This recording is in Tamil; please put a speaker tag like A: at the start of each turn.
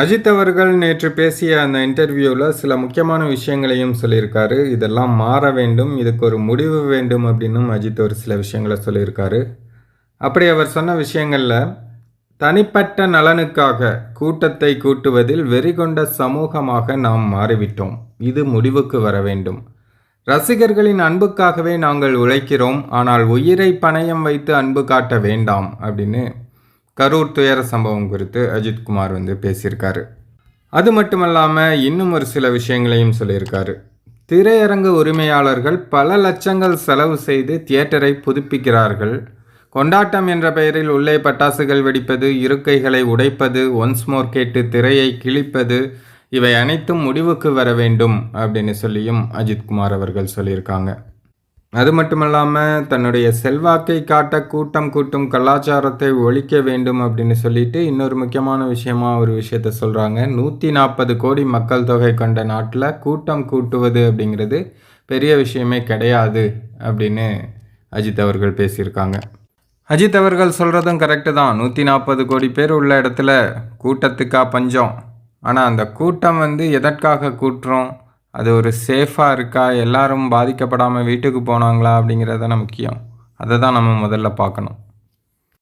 A: அஜித் அவர்கள் நேற்று பேசிய அந்த இன்டர்வியூவில் சில முக்கியமான விஷயங்களையும் சொல்லியிருக்காரு. இதெல்லாம் மாற வேண்டும் இதுக்கு ஒரு முடிவு வேண்டும் அப்படின்னும் அஜித் ஒரு சில விஷயங்களை சொல்லியிருக்காரு. அப்படி அவர் சொன்ன விஷயங்களில் தனிப்பட்ட நலனுக்காக கூட்டத்தை கூட்டுவதில் வெறிகொண்ட சமூகமாக நாம் மாறிவிட்டோம். இது முடிவுக்கு வர வேண்டும். ரசிகர்களின் அன்புக்காகவே நாங்கள் உழைக்கிறோம் ஆனால் உயிரை பணயம் வைத்து அன்பு காட்ட வேண்டாம் அப்படின்னு கரூர் துயர சம்பவம் குறித்து அஜித்குமார் வந்து பேசியிருக்காரு. அது மட்டுமல்லாமல் இன்னும் ஒரு சில விஷயங்களையும் சொல்லியிருக்காரு. திரையரங்கு உரிமையாளர்கள் பல லட்சங்கள் செலவு செய்து தியேட்டரை புதுப்பிக்கிறார்கள். கொண்டாட்டம் என்ற பெயரில் உள்ளே பட்டாசுகள் வெடிப்பது இருக்கைகளை உடைப்பது ஒன்ஸ் மோர் கேட்டு திரையை கிழிப்பது இவை அனைத்தும் முடிவுக்கு வர வேண்டும் அப்படின்னு சொல்லியும் அஜித்குமார் அவர்கள் சொல்லியிருக்காங்க. அது மட்டுமல்லாமல் தன்னுடைய செல்வாக்கை காட்ட கூட்டம் கூட்டும் கலாச்சாரத்தை ஒழிக்க வேண்டும் அப்படின்னு சொல்லிட்டு இன்னொரு முக்கியமான விஷயமா ஒரு விஷயத்த சொல்கிறாங்க நூற்றி நாற்பது கோடி மக்கள் தொகை கொண்ட நாட்டில் கூட்டம் கூட்டுவது அப்படிங்கிறது பெரிய விஷயமே கிடையாது அப்படின்னு அஜித் அவர்கள் பேசியிருக்காங்க. அஜித் அவர்கள் சொல்கிறதும் கரெக்டு தான். நூற்றி நாற்பது கோடி பேர் உள்ள இடத்துல கூட்டத்துக்கா பஞ்சம். ஆனால் அந்த கூட்டம் வந்து எதற்காக கூட்டுறோம்? அது ஒரு சேஃபாக இருக்கா? எல்லாரும் பாதிக்கப்படாமல் வீட்டுக்கு போனாங்களா அப்படிங்கிறது தானே முக்கியம். அதை தான் நம்ம முதல்ல பார்க்கணும்.